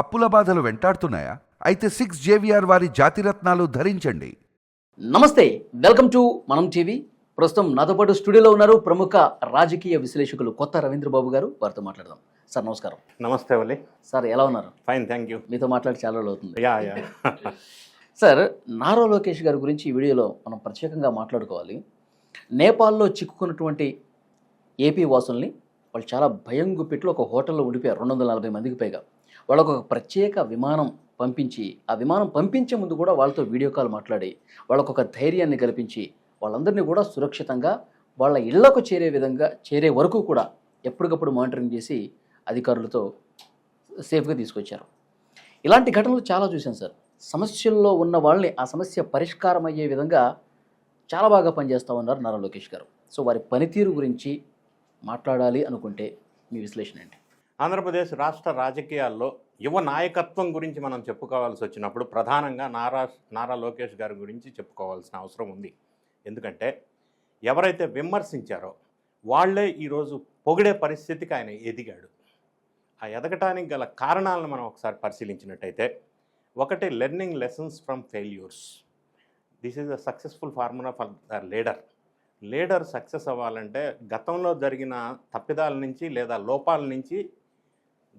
అప్పుల బాధలు వెంటాడుతున్నాయా? అయితే సిక్స్ జేవిఆర్ వారి జాతిరత్నాలు ధరించండి. నమస్తే వెల్కమ్ టు మనం టీవీ. ప్రస్తుతం నాతో పాటు స్టూడియోలో ఉన్నారు ప్రముఖ రాజకీయ విశ్లేషకులు కొత్త రవీంద్ర బాబు గారు వారితో మాట్లాడదాం. సార్ నమస్కారం. నమస్తే వల్లి. సార్ ఎలా ఉన్నారు? ఫైన్ థ్యాంక్ యూ మీతో మాట్లాడి చాలా రోజులు అవుతుంది. Yeah yeah sir Nara Lokesh గారి గురించి ఈ వీడియోలో మనం ప్రత్యేకంగా మాట్లాడుకోవాలి. నేపాల్లో చిక్కుకున్నటువంటి ఏపీ వాసుల్ని వాళ్ళు చాలా భయం గుప్పిట్లో ఒక హోటల్లో ఉండిపోయారు రెండు వందల నలభై మందికి పైగా. వాళ్ళకు ఒక ప్రత్యేక విమానం పంపించి ఆ విమానం పంపించే ముందు కూడా వాళ్ళతో వీడియో కాల్ మాట్లాడి వాళ్ళకు ఒక ధైర్యాన్ని కల్పించి వాళ్ళందరినీ కూడా సురక్షితంగా వాళ్ళ ఇళ్ళకు చేరే విధంగా చేరే వరకు కూడా ఎప్పటికప్పుడు మానిటరింగ్ చేసి అధికారులతో సేఫ్గా తీసుకొచ్చారు. ఇలాంటి ఘటనలు చాలా చూశాను సార్. సమస్యల్లో ఉన్న వాళ్ళని ఆ సమస్య పరిష్కారం అయ్యే విధంగా చాలా బాగా పనిచేస్తా ఉన్నారు నారా లోకేష్ గారు. సో వారి పనితీరు గురించి మాట్లాడాలి అనుకుంటే మీ విశ్లేషణ ఏంటి? ఆంధ్రప్రదేశ్ రాష్ట్ర రాజకీయాల్లో యువ నాయకత్వం గురించి మనం చెప్పుకోవాల్సి వచ్చినప్పుడు ప్రధానంగా నారా నారా లోకేష్ గారి గురించి చెప్పుకోవాల్సిన అవసరం ఉంది. ఎందుకంటే ఎవరైతే విమర్శించారో వాళ్ళే ఈరోజు పొగిడే పరిస్థితికి ఆయన ఎదిగాడు. ఆ ఎదగటానికి గల కారణాలను మనం ఒకసారి పరిశీలించినట్టయితే ఒకటి learning lessons from failures this is the successful formula for the leader leader success అవ్వాలంటే గతంలో జరిగిన తప్పిదాల నుంచి లేదా లోపాల నుంచి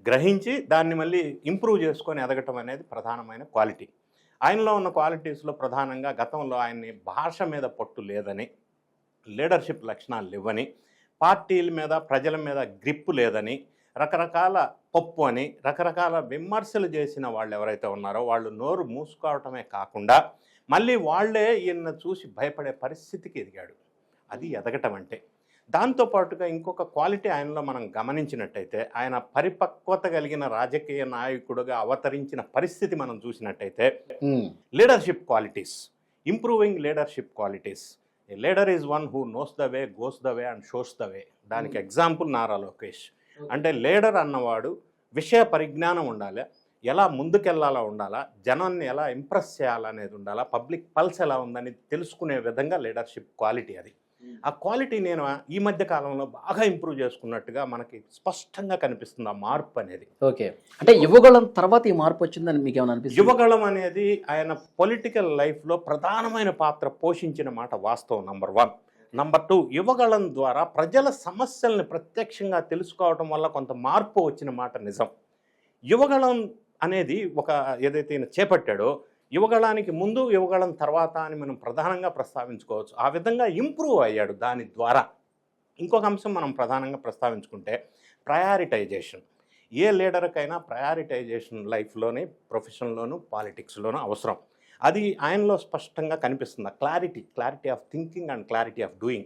గ్రహించి దాన్ని మళ్ళీ ఇంప్రూవ్ చేసుకొని ఎదగటం అనేది ప్రధానమైన క్వాలిటీ. ఆయనలో ఉన్న క్వాలిటీస్లో ప్రధానంగా గతంలో ఆయన్ని భాష మీద పట్టు లేదని లీడర్షిప్ లక్షణాలు లేవని పార్టీల మీద ప్రజల మీద గ్రిప్ లేదని రకరకాల పప్పు అని రకరకాల విమర్శలు చేసిన వాళ్ళు ఎవరైతే ఉన్నారో వాళ్ళు నోరు మూసుకోవటమే కాకుండా మళ్ళీ వాళ్ళే ఈయన చూసి భయపడే పరిస్థితికి ఎదిగాడు. అది ఎదగటం అంటే. దాంతోపాటుగా ఇంకొక క్వాలిటీ ఆయనలో మనం గమనించినట్టయితే ఆయన పరిపక్వత కలిగిన రాజకీయ నాయకుడుగా అవతరించిన పరిస్థితి మనం చూసినట్టయితే leadership qualities improving leadership qualities leader is one who knows the way goes the way and shows the way దానికి ఎగ్జాంపుల్ నారా లోకేష్. అంటే లీడర్ అన్నవాడు విషయ పరిజ్ఞానం ఉండాలి? ఎలా ముందుకెళ్ళాలో ఉండాలా? జనాన్ని ఎలా ఇంప్రెస్ చేయాలనేది ఉండాలా? పబ్లిక్ పల్స్ ఎలా ఉందని తెలుసుకునే విధంగా లీడర్షిప్ క్వాలిటీ అది. ఆ క్వాలిటీ నేను ఈ మధ్య కాలంలో బాగా ఇంప్రూవ్ చేసుకున్నట్టుగా మనకి స్పష్టంగా కనిపిస్తుంది ఆ మార్పు అనేది. ఓకే. అంటే యువగళం తర్వాత ఈ మార్పు వచ్చిందని మీకు ఏమైనా అనిపిస్తుంది? యువగళం అనేది ఆయన పొలిటికల్ లైఫ్లో ప్రధానమైన పాత్ర పోషించిన మాట వాస్తవం number one. Number two Yuvagalam ద్వారా ప్రజల సమస్యల్ని ప్రత్యక్షంగా తెలుసుకోవటం వల్ల కొంత మార్పు వచ్చిన మాట నిజం. యువగళం అనేది ఒక ఏదైతే ఈయన చేపట్టాడో యువగళానికి ముందు యువగళం తర్వాత అని మనం ప్రధానంగా ప్రస్తావించుకోవచ్చు. ఆ విధంగా ఇంప్రూవ్ అయ్యాడు దాని ద్వారా. ఇంకొక అంశం మనం ప్రధానంగా ప్రస్తావించుకుంటే ప్రయారిటైజేషన్. ఏ లీడర్కైనా ప్రయారిటైజేషన్ లైఫ్లోని ప్రొఫెషన్లోనూ పాలిటిక్స్లోనూ అవసరం. అది ఆయనలో స్పష్టంగా కనిపిస్తుంది. Clarity clarity of thinking and clarity of doing.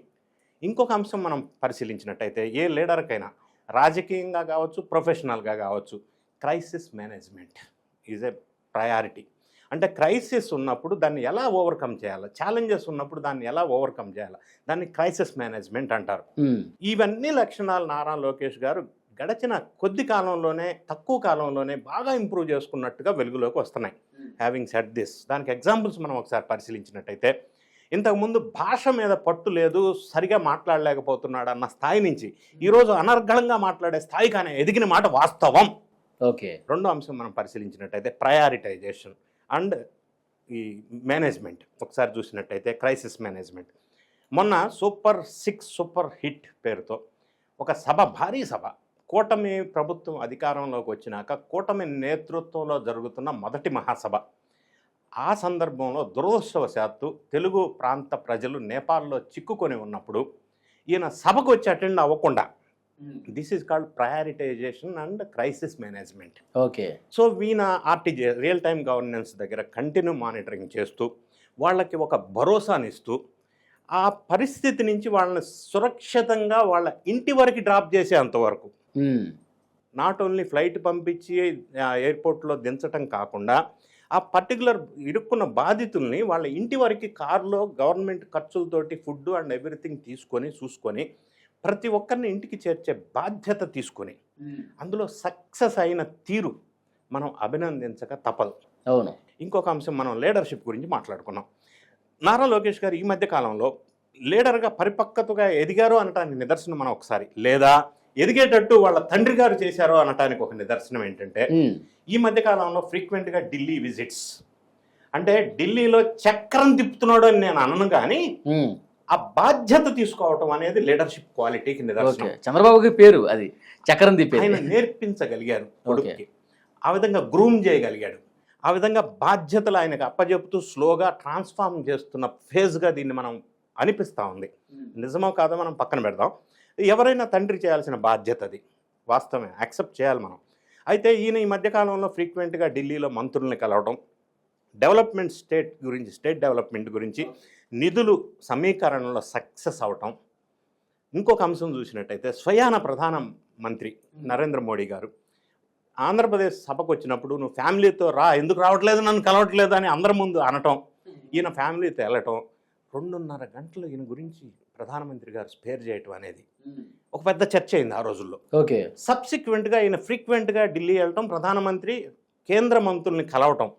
ఇంకొక అంశం మనం పరిశీలించినట్టయితే ఏ లీడర్కైనా రాజకీయంగా కావచ్చు ప్రొఫెషనల్గా కావచ్చు crisis management is a priority. అంటే క్రైసిస్ ఉన్నప్పుడు దాన్ని ఎలా ఓవర్కమ్ చేయాలి? ఛాలెంజెస్ ఉన్నప్పుడు దాన్ని ఎలా ఓవర్కమ్ చేయాలి? దాన్ని క్రైసిస్ మేనేజ్మెంట్ అంటారు. ఇవన్నీ లక్షణాలు నారా లోకేష్ గారు గడిచిన కొద్ది కాలంలోనే తక్కువ కాలంలోనే బాగా ఇంప్రూవ్ చేసుకున్నట్టుగా వెలుగులోకి వస్తున్నాయి. హ్యావింగ్ సెట్ దిస్ దానికి ఎగ్జాంపుల్స్ మనం ఒకసారి పరిశీలించినట్టయితే ఇంతకుముందు భాష మీద పట్టు లేదు సరిగా మాట్లాడలేకపోతున్నాడు అన్న స్థాయి నుంచి ఈరోజు అనర్గళంగా మాట్లాడే స్థాయికి ఆయన ఎదిగిన మాట వాస్తవం. ఓకే. రెండో అంశం మనం పరిశీలించినట్టయితే ప్రయారిటైజేషన్ అండ్ ఈ మేనేజ్మెంట్. ఒకసారి చూసినట్టయితే క్రైసిస్ మేనేజ్మెంట్. మొన్న సూపర్ సిక్స్ సూపర్ హిట్ పేరుతో ఒక సభ భారీ సభ కూటమి ప్రభుత్వం అధికారంలోకి వచ్చినాక కూటమి నేతృత్వంలో జరుగుతున్న మొదటి మహాసభ. ఆ సందర్భంలో దురదృష్టవశాత్తు తెలుగు ప్రాంత ప్రజలు నేపాల్లో చిక్కుకొని ఉన్నప్పుడు ఈయన సభకు వచ్చి అటెండ్ అవ్వకుండా this is called prioritization and crisis management okay so veena RTG real time governance దగ్గర కంటిన్యూ మానిటరింగ్ చేస్తూ వాళ్ళకి ఒక భరోసానిస్తూ ఆ పరిస్థితి నుంచి వాళ్ళని సురక్షితంగా వాళ్ళ ఇంటి వరకు డ్రాప్ చేసేంతవరకు. నాట్ ఓన్లీ ఫ్లైట్ పంపించి ఎయిర్పోర్ట్లో దించటం కాకుండా ఆ పర్టికులర్ ఇరుక్కున్న బాధితుల్ని వాళ్ళ ఇంటి వరకు కారులో గవర్నమెంట్ ఖర్చులతోటి ఫుడ్ అండ్ ఎవ్రీథింగ్ తీసుకొని చూసుకొని ప్రతి ఒక్కరిని ఇంటికి చేర్చే బాధ్యత తీసుకొని అందులో సక్సెస్ అయిన తీరు మనం అభినందించక తప్పదు. అవును. ఇంకొక అంశం మనం లీడర్షిప్ గురించి మాట్లాడుకున్నాం. నారా లోకేష్ గారు ఈ మధ్య కాలంలో లీడర్గా పరిపక్వతగా ఎదిగారు అనటానికి నిదర్శనం మనం ఒకసారి. లేదా ఎదిగేటట్టు వాళ్ళ తండ్రి గారు చేశారు అనటానికి ఒక నిదర్శనం ఏంటంటే ఈ మధ్య కాలంలో ఫ్రీక్వెంట్గా ఢిల్లీ విజిట్స్. అంటే ఢిల్లీలో చక్రం తిప్పుతున్నాడు అని నేను అనను కానీ ఆ బాధ్యత తీసుకోవటం అనేది లీడర్షిప్ క్వాలిటీకి నిదర్శనం. చంద్రబాబుకి పేరు అది చక్రం ఆయన నేర్పించగలిగారు కొడుకుకి. ఆ విధంగా గ్రూమ్ చేయగలిగాడు. ఆ విధంగా బాధ్యతలు ఆయనకు అప్పచెపుతూ స్లోగా ట్రాన్స్ఫార్మ్ చేస్తున్న ఫేజ్గా దీన్ని మనం అనిపిస్తూ ఉంది. నిజమో కాదో మనం పక్కన పెడదాం. ఎవరైనా తండ్రి చేయాల్సిన బాధ్యత అది. వాస్తవమే యాక్సెప్ట్ చేయాలి మనం. అయితే ఈయన ఈ మధ్యకాలంలో ఫ్రీక్వెంట్గా ఢిల్లీలో మంత్రుల్ని కలవడం డెవలప్మెంట్ స్టేట్ గురించి స్టేట్ డెవలప్మెంట్ గురించి నిధులు సమీకరణలో సక్సెస్ అవటం. ఇంకొక అంశం చూసినట్టయితే స్వయాన ప్రధాన మంత్రి నరేంద్ర మోడీ గారు ఆంధ్రప్రదేశ్ సభకు వచ్చినప్పుడు నువ్వు ఫ్యామిలీతో రా ఎందుకు రావట్లేదు నన్ను కలవట్లేదు అని అందరి ముందు అనటం. ఈయన ఫ్యామిలీతో వెళ్ళటం. రెండున్నర గంటలు ఈయన గురించి ప్రధానమంత్రి గారు స్పేర్ చేయటం అనేది ఒక పెద్ద చర్చ అయింది ఆ రోజుల్లో. ఓకే. సబ్సిక్వెంట్గా ఈయన ఫ్రీక్వెంట్గా ఢిల్లీ వెళ్ళటం ప్రధానమంత్రి కేంద్ర మంత్రుల్ని కలవటం.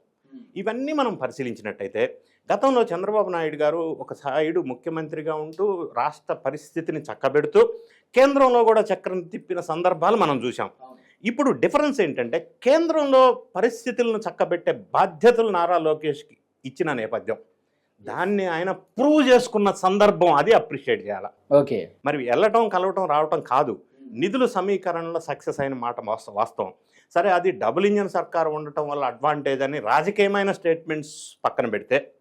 ఇవన్నీ మనం పరిశీలించినట్టయితే గతంలో చంద్రబాబు నాయుడు గారు ఒక సైడు ముఖ్యమంత్రిగా ఉంటూ రాష్ట్ర పరిస్థితిని చక్కబెడుతూ కేంద్రంలో కూడా చక్రం తిప్పిన సందర్భాలు మనం చూసాం ఇప్పుడు డిఫరెన్స్ ఏంటంటే కేంద్రంలో పరిస్థితులను చక్కబెట్టే బాధ్యతలు నారా లోకేష్కి ఇచ్చిన నేపథ్యం. దాన్ని ఆయన ప్రూవ్ చేసుకున్న సందర్భం అది అప్రిషియేట్ చేయాలి. ఓకే. మరి వెళ్ళటం కలవటం రావటం కాదు. నిధుల సమీకరణలో సక్సెస్ అయిన మాట వాస్త- వాస్తవం. సరే అది డబుల్ ఇంజన్ సర్కార్ ఉండటం వల్ల అడ్వాంటేజ్ అని రాజకీయమైన స్టేట్మెంట్స్ పక్కన పెడితే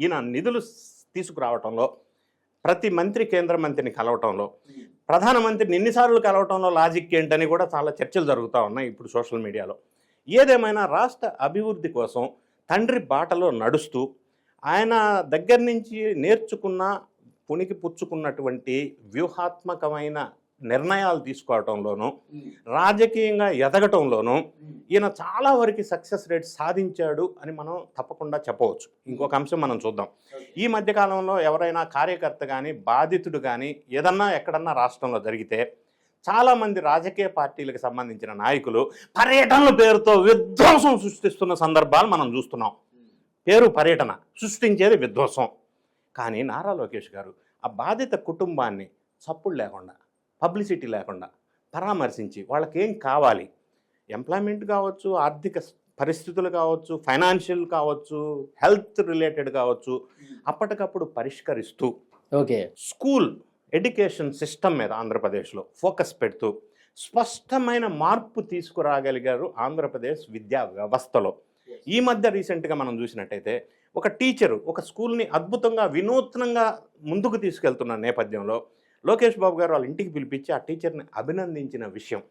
ఈయన నిధులు తీసుకురావటంలో ప్రతి మంత్రి కేంద్ర మంత్రిని కలవటంలో ప్రధానమంత్రిని ఎన్నిసార్లు కలవటంలో లాజిక్ ఏంటని కూడా చాలా చర్చలు జరుగుతూ ఉన్నాయి ఇప్పుడు సోషల్ మీడియాలో ఏదేమైనా రాష్ట్ర అభివృద్ధి కోసం తండ్రి బాటలో నడుస్తూ ఆయన దగ్గర నుంచి నేర్చుకున్న పునికి పుచ్చుకున్నటువంటి వ్యూహాత్మకమైన నిర్ణయాలు తీసుకోవటంలోనూ రాజకీయంగా ఎదగటంలోనూ ఈయన చాలా వరకు సక్సెస్ రేట్ సాధించాడు అని మనం తప్పకుండా చెప్పవచ్చు. ఇంకొక అంశం మనం చూద్దాం. ఈ మధ్య కాలంలో ఎవరైనా కార్యకర్త కానీ బాధితుడు కానీ ఏదన్నా ఎక్కడన్నా రాష్ట్రంలో జరిగితే చాలామంది రాజకీయ పార్టీలకు సంబంధించిన నాయకులు పర్యటనల పేరుతో విధ్వంసం సృష్టిస్తున్న సందర్భాలు మనం చూస్తున్నాం. పేరు పర్యటన సృష్టించేది విధ్వంసం. కానీ నారా లోకేష్ గారు ఆ బాధిత కుటుంబాన్ని చప్పుడు లేకుండా పబ్లిసిటీ లేకుండా పరామర్శించి వాళ్ళకి ఏం కావాలి? ఎంప్లాయ్మెంట్ కావచ్చు ఆర్థిక పరిస్థితులు కావచ్చు ఫైనాన్షియల్ కావచ్చు హెల్త్ రిలేటెడ్ కావచ్చు అప్పటికప్పుడు పరిష్కరిస్తూ ఓకే. స్కూల్ ఎడ్యుకేషన్ సిస్టమ్ మీద ఆంధ్రప్రదేశ్లో ఫోకస్ పెడుతూ స్పష్టమైన మార్పు తీసుకురాగలిగారు ఆంధ్రప్రదేశ్ విద్యా వ్యవస్థలో. ఈ మధ్య రీసెంట్గా మనం చూసినట్టయితే ఒక టీచరు ఒక స్కూల్ని అద్భుతంగా వినూత్నంగా ముందుకు తీసుకెళ్తున్న నేపథ్యంలో లోకేష్ బాబు గారు వాళ్ళ ఇంటికి పిలిపించి ఆ టీచర్ని అభినందించిన విషయం.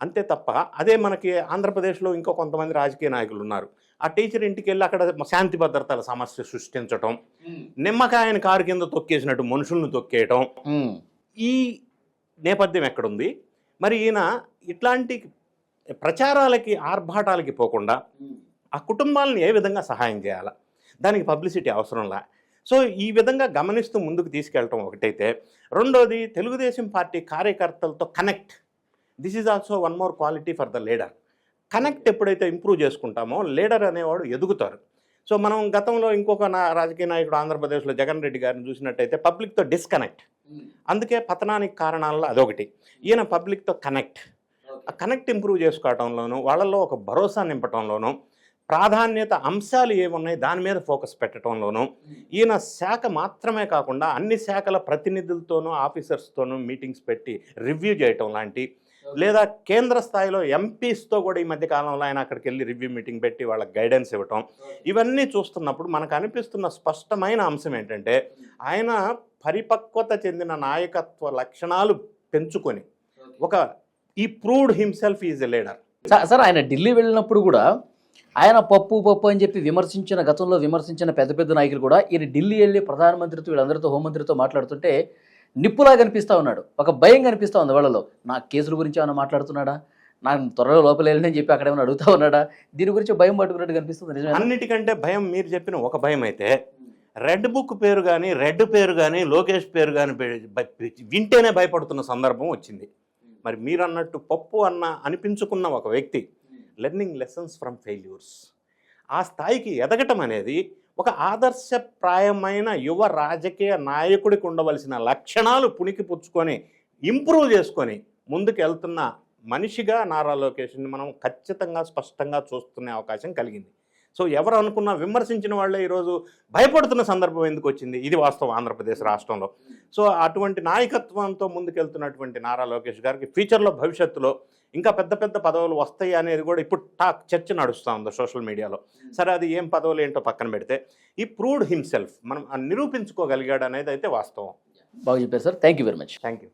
అంతే తప్ప అదే మనకి ఆంధ్రప్రదేశ్లో ఇంకో కొంతమంది రాజకీయ నాయకులు ఉన్నారు. ఆ టీచర్ ఇంటికి వెళ్ళి అక్కడ శాంతి భద్రతల సమస్య సృష్టించటం నిమ్మకాయని కారు కింద తొక్కేసినట్టు మనుషులను తొక్కేయటం. ఈ నేపథ్యం ఎక్కడుంది? మరి ఈయన ఇట్లాంటి ప్రచారాలకి ఆర్భాటాలకి పోకుండా ఆ కుటుంబాలను ఏ విధంగా సహాయం చేయాలా? దానికి పబ్లిసిటీ అవసరంలా? సో ఈ విధంగా గమనిస్తూ ముందుకు తీసుకెళ్ళటం ఒకటైతే రెండోది తెలుగుదేశం పార్టీ కార్యకర్తలతో connect. This is also one more quality for the leader connect ఎప్పుడైతే ఇంప్రూవ్ చేసుకుంటామో లీడర్ అనేవాడు ఎదుగుతారు. సో మనం గతంలో ఇంకొక నా రాజకీయ నాయకుడు ఆంధ్రప్రదేశ్లో జగన్ రెడ్డి గారిని చూసినట్టయితే పబ్లిక్తో డిస్కనెక్ట్ అందుకే పతనానికి కారణాల్లో అదొకటి. ఈయన పబ్లిక్తో కనెక్ట్. ఆ కనెక్ట్ ఇంప్రూవ్ చేసుకోవటంలోనూ వాళ్ళలో ఒక భరోసా నింపటంలోనూ ప్రాధాన్యత అంశాలు ఏమున్నాయి దాని మీద ఫోకస్ పెట్టడంలోనూ ఈయన శాఖ మాత్రమే కాకుండా అన్ని శాఖల ప్రతినిధులతోనూ ఆఫీసర్స్తోనూ మీటింగ్స్ పెట్టి రివ్యూ చేయటం లాంటి లేదా కేంద్ర స్థాయిలో ఎంపీస్తో కూడా ఈ మధ్య కాలంలో ఆయన అక్కడికి వెళ్ళి రివ్యూ మీటింగ్ పెట్టి వాళ్ళకి గైడెన్స్ ఇవ్వటం. ఇవన్నీ చూస్తున్నప్పుడు మనకు అనిపిస్తున్న స్పష్టమైన అంశం ఏంటంటే ఆయన పరిపక్వత చెందిన నాయకత్వ లక్షణాలు పెంచుకొని ఒక ఈ proved himself is a leader. Sir ఆయన ఢిల్లీ వెళ్ళినప్పుడు కూడా ఆయన పప్పు పప్పు అని చెప్పి విమర్శించిన గతంలో విమర్శించిన పెద్ద పెద్ద నాయకులు కూడా ఈయన ఢిల్లీ వెళ్ళి ప్రధానమంత్రితో వీళ్ళందరితో హోంమంత్రితో మాట్లాడుతుంటే నిప్పులా కనిపిస్తా ఉన్నాడు. ఒక భయం కనిపిస్తూ ఉంది వాళ్ళలో. నా కేసుల గురించి ఏమైనా మాట్లాడుతున్నాడా? నా త్వరలో లోపల వెళ్ళని చెప్పి అక్కడ ఏమైనా అడుగుతా ఉన్నాడా? దీని గురించి భయం పట్టుకున్నట్టు కనిపిస్తుంది అన్నిటికంటే భయం మీరు చెప్పిన ఒక భయం అయితే రెడ్ బుక్ పేరు కానీ రెడ్ పేరు కానీ లోకేష్ పేరు కానీ వింటేనే భయపడుతున్న సందర్భం వచ్చింది. మరి మీరు అన్నట్టు పప్పు అన్న అనిపించుకున్న ఒక వ్యక్తి లెర్నింగ్ లెసన్స్ ఫ్రమ్ ఫెయిల్యూర్స్ ఆ స్థాయికి ఎదగటం అనేది ఒక ఆదర్శప్రాయమైన యువ రాజకీయ నాయకుడికి ఉండవలసిన లక్షణాలు పుణికి పుచ్చుకొని ఇంప్రూవ్ చేసుకొని ముందుకు వెళ్తున్న మనిషిగా నారా లోకేష్ని మనం ఖచ్చితంగా స్పష్టంగా చూస్తున్న అవకాశం కలిగింది. సో ఎవరు అనుకున్నా విమర్శించిన వాళ్ళే ఈరోజు భయపడుతున్న సందర్భం ఎందుకు వచ్చింది? ఇది వాస్తవం ఆంధ్రప్రదేశ్ రాష్ట్రంలో. సో అటువంటి నాయకత్వంతో ముందుకెళ్తున్నటువంటి నారా లోకేష్ గారికి ఫ్యూచర్లో భవిష్యత్తులో ఇంకా పెద్ద పెద్ద పదవులు వస్తాయి అనేది కూడా ఇప్పుడు టాక్ చర్చ నడుస్తూ ఉంది సోషల్ మీడియాలో. సరే అది ఏం పదవులు ఏంటో పక్కన పెడితే ఈ ప్రూవ్డ్ హిమ్సెల్ఫ్ మనం నిరూపించుకోగలిగాడు అనేది అయితే వాస్తవం. బాగా చెప్పారు sir. Thank you very much thank you